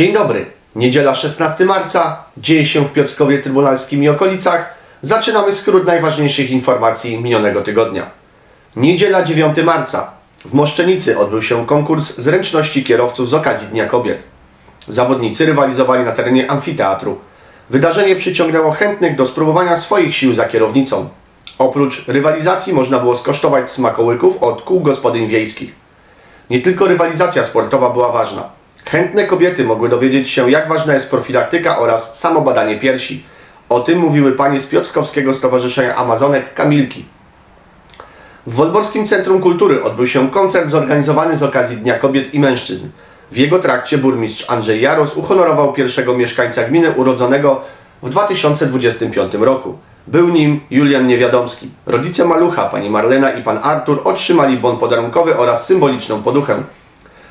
Dzień dobry. Niedziela 16 marca. Dzieje się w Piotrkowie Trybunalskim i okolicach. Zaczynamy skrót najważniejszych informacji minionego tygodnia. Niedziela 9 marca. W Moszczenicy odbył się konkurs zręczności kierowców z okazji Dnia Kobiet. Zawodnicy rywalizowali na terenie amfiteatru. Wydarzenie przyciągnęło chętnych do spróbowania swoich sił za kierownicą. Oprócz rywalizacji można było skosztować smakołyków od kół gospodyń wiejskich. Nie tylko rywalizacja sportowa była ważna. Chętne kobiety mogły dowiedzieć się, jak ważna jest profilaktyka oraz samobadanie piersi. O tym mówiły panie z Piotrkowskiego Stowarzyszenia Amazonek Kamilki. W Wolborskim Centrum Kultury odbył się koncert zorganizowany z okazji Dnia Kobiet i Mężczyzn. W jego trakcie burmistrz Andrzej Jaros uhonorował pierwszego mieszkańca gminy urodzonego w 2025 roku. Był nim Julian Niewiadomski. Rodzice malucha, pani Marlena i pan Artur, otrzymali bon podarunkowy oraz symboliczną poduchę.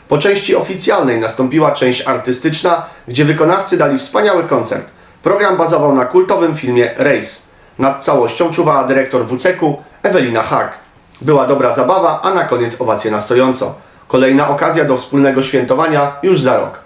Po części oficjalnej nastąpiła część artystyczna, gdzie wykonawcy dali wspaniały koncert. Program bazował na kultowym filmie Race. Nad całością czuwała dyrektor WCK-u Ewelina Hak. Była dobra zabawa, a na koniec owacje na stojąco. Kolejna okazja do wspólnego świętowania już za rok.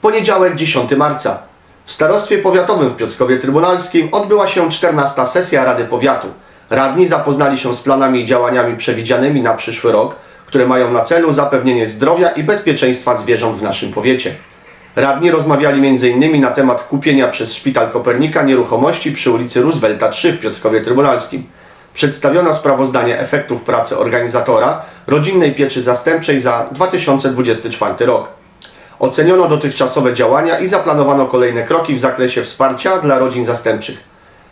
Poniedziałek 10 marca. W Starostwie Powiatowym w Piotrkowie Trybunalskim odbyła się 14 sesja Rady Powiatu. Radni zapoznali się z planami i działaniami przewidzianymi na przyszły rok, które mają na celu zapewnienie zdrowia i bezpieczeństwa zwierząt w naszym powiecie. Radni rozmawiali m.in. na temat kupienia przez Szpital Kopernika nieruchomości przy ulicy Roosevelta 3 w Piotrkowie Trybunalskim. Przedstawiono sprawozdanie efektów pracy organizatora rodzinnej pieczy zastępczej za 2024 rok. Oceniono dotychczasowe działania i zaplanowano kolejne kroki w zakresie wsparcia dla rodzin zastępczych.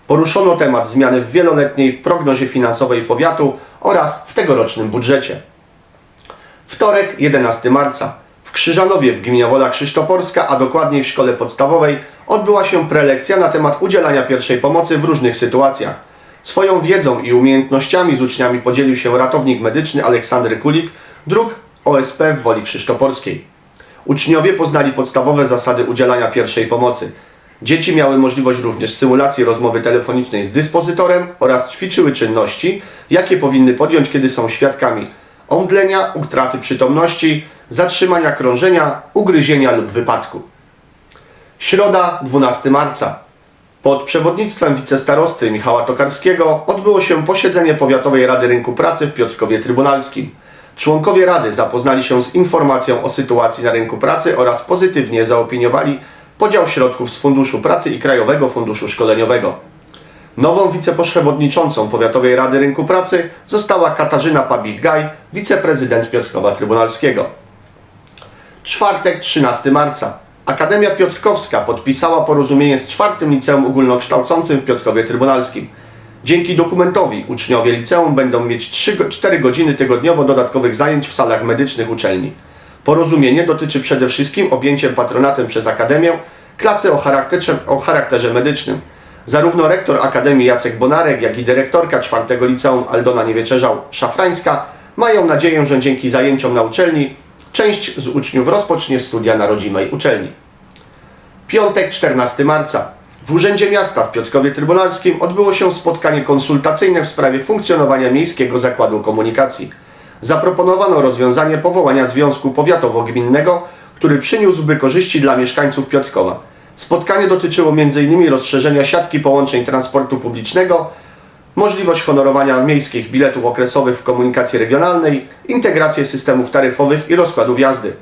Poruszono temat zmiany w wieloletniej prognozie finansowej powiatu oraz w tegorocznym budżecie. Wtorek, 11 marca. W Krzyżanowie w gminie Wola Krzysztoporska, a dokładniej w szkole podstawowej, odbyła się prelekcja na temat udzielania pierwszej pomocy w różnych sytuacjach. Swoją wiedzą i umiejętnościami z uczniami podzielił się ratownik medyczny Aleksander Kulik, dróg OSP w Woli Krzysztoporskiej. Uczniowie poznali podstawowe zasady udzielania pierwszej pomocy. Dzieci miały możliwość również symulacji rozmowy telefonicznej z dyspozytorem oraz ćwiczyły czynności, jakie powinny podjąć, kiedy są świadkami omdlenia, utraty przytomności, zatrzymania krążenia, ugryzienia lub wypadku. Środa, 12 marca. Pod przewodnictwem wicestarosty Michała Tokarskiego odbyło się posiedzenie Powiatowej Rady Rynku Pracy w Piotrkowie Trybunalskim. Członkowie Rady zapoznali się z informacją o sytuacji na rynku pracy oraz pozytywnie zaopiniowali podział środków z Funduszu Pracy i Krajowego Funduszu Szkoleniowego. Nową wiceprzewodniczącą Powiatowej Rady Rynku Pracy została Katarzyna Pabik-Gaj, wiceprezydent Piotrkowa Trybunalskiego. Czwartek, 13 marca. Akademia Piotrkowska podpisała porozumienie z czwartym liceum ogólnokształcącym w Piotrkowie Trybunalskim. Dzięki dokumentowi uczniowie liceum będą mieć 3, 4 godziny tygodniowo dodatkowych zajęć w salach medycznych uczelni. Porozumienie dotyczy przede wszystkim objęciem patronatem przez Akademię klasy o charakterze, o charakterze medycznym. Zarówno rektor Akademii Jacek Bonarek, jak i dyrektorka czwartego liceum Aldona Niewieczerzał-Szafrańska mają nadzieję, że dzięki zajęciom na uczelni część z uczniów rozpocznie studia na rodzimej uczelni. Piątek, 14 marca. W Urzędzie Miasta w Piotrkowie Trybunalskim odbyło się spotkanie konsultacyjne w sprawie funkcjonowania Miejskiego Zakładu Komunikacji. Zaproponowano rozwiązanie powołania Związku Powiatowo-Gminnego, który przyniósłby korzyści dla mieszkańców Piotrkowa. Spotkanie dotyczyło m.in. rozszerzenia siatki połączeń transportu publicznego, możliwość honorowania miejskich biletów okresowych w komunikacji regionalnej, integrację systemów taryfowych i rozkładów jazdy.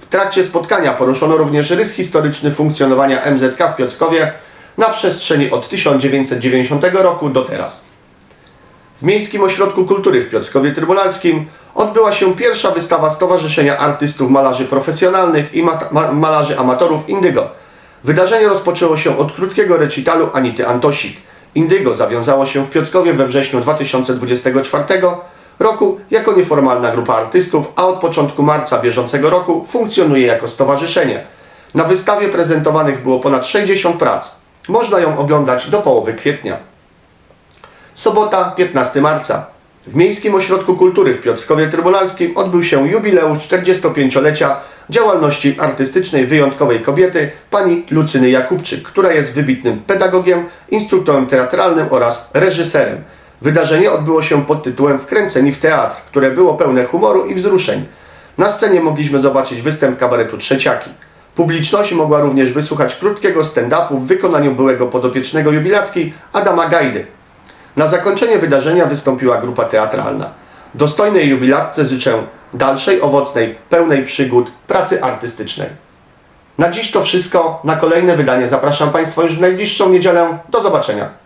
W trakcie spotkania poruszono również rys historyczny funkcjonowania MZK w Piotrkowie na przestrzeni od 1990 roku do teraz. W Miejskim Ośrodku Kultury w Piotrkowie Trybunalskim odbyła się pierwsza wystawa Stowarzyszenia Artystów Malarzy Profesjonalnych i ma- ma- Malarzy Amatorów Indygo. Wydarzenie rozpoczęło się od krótkiego recitalu Anity Antosik. Indygo zawiązało się w Piotrkowie we wrześniu 2024 roku jako nieformalna grupa artystów, a od początku marca bieżącego roku funkcjonuje jako stowarzyszenie. Na wystawie prezentowanych było ponad 60 prac. Można ją oglądać do połowy kwietnia. Sobota, 15 marca. W Miejskim Ośrodku Kultury w Piotrkowie Trybunalskim odbył się jubileusz 45-lecia działalności artystycznej wyjątkowej kobiety pani Lucyny Jakubczyk, która jest wybitnym pedagogiem, instruktorem teatralnym oraz reżyserem. Wydarzenie odbyło się pod tytułem Wkręceni w teatr, które było pełne humoru i wzruszeń. Na scenie mogliśmy zobaczyć występ kabaretu Trzeciaki. Publiczność mogła również wysłuchać krótkiego stand-upu w wykonaniu byłego podopiecznego jubilatki Adama Gajdy. Na zakończenie wydarzenia wystąpiła grupa teatralna. Dostojnej jubilatce życzę dalszej, owocnej, pełnej przygód pracy artystycznej. Na dziś to wszystko. Na kolejne wydanie zapraszam Państwa już w najbliższą niedzielę. Do zobaczenia.